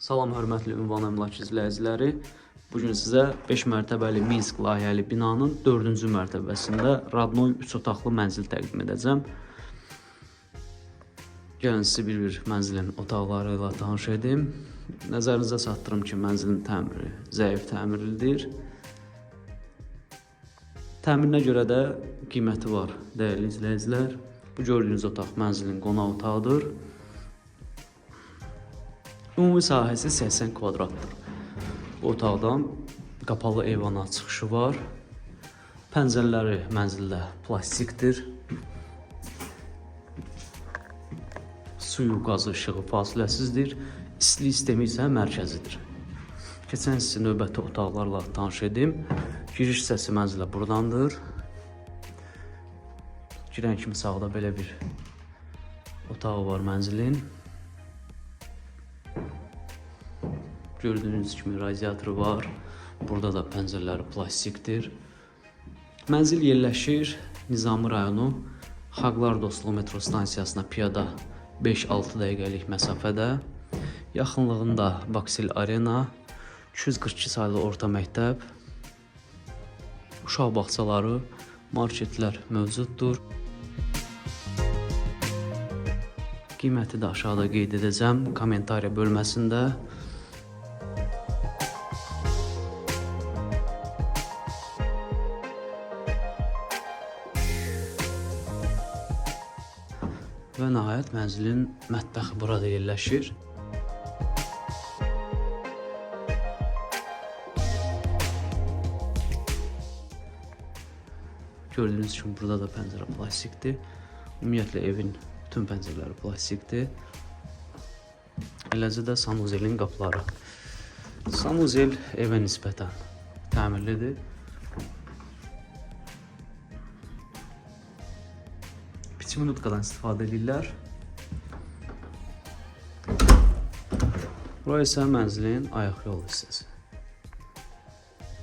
Salam hörmətli ünvan əmlak izləyiciləri. Bu gün sizə 5 mərtəbəli Minsk layihəli binanın 4-cü mərtəbəsində Radnoy 3 otaqlı mənzil təqdim edəcəm. Gəlin sizi bir-bir mənzilin otaqları ilə tanış edim. Nəzərinizə çatdırım ki, mənzilin təmiri zəif təmirlidir. Təmirinə görə də qiyməti var, dəyərli izləyicilər. Bu gördüyünüz otaq mənzilin qonaq otağıdır. Ümumi sahəsi 80 kvadratdır. Bu otaqdan qapalı eyvana çıxışı var. Pəncərələri mənzildə plastikdir. Suyu, qazı, işığı fasiləsizdir. İstilik sistemi isə mərkəzidir. Keçən sizin növbəti otaqlarla tanış edim. Giriş hissəsi mənzilə burdandır. Girən kimi sağda belə bir otağı var mənzilin. Gördüyünüz kimi radiatoru var. Burada da pəncərələri plastikdir. Mənzil yerləşir Nizami rayonu Xalqlar Dostluğu metro stansiyasına piyada 5-6 dəqiqəlik məsafədə. Yaxınlığında Baksil Arena, 242 saylı orta məktəb, uşaq bağçaları, marketlər mövcuddur. Qiyməti də aşağıda qeyd edəcəm kommentariya bölməsində. Və nəhayət mənzilin mətbəxi burada yerləşir. Gördüyünüz kimi burada da pəncərə plastikdir. Ümumiyyətlə evin bütün pəncərələri plastikdir. Eləcə də sanuzelin qapıları. Sanuzel evə nisbətən təmirlidir. Biçim nutqadan istifadə edirlər. Bura isə mənzilin ayaq yolu hissəsi.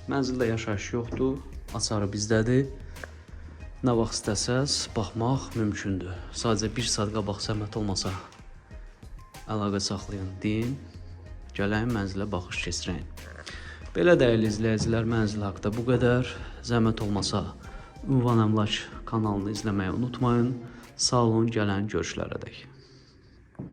Mənzildə yaşayış yoxdur, açarı bizdədir. Nə vaxt istəsəz baxmaq mümkündür. Sadəcə 1 saat qabaq zəhmət olmasa əlaqə saxlayın deyin. Gələn mənzilə baxış keçirəyin. Belə dəyərli izləyicilər, mənzil haqqında bu qədər. Zəhmət olmasa Ünvan Əmlak kanalını izləməyi unutmayın. Sağ olun, gələn görüşlərədək.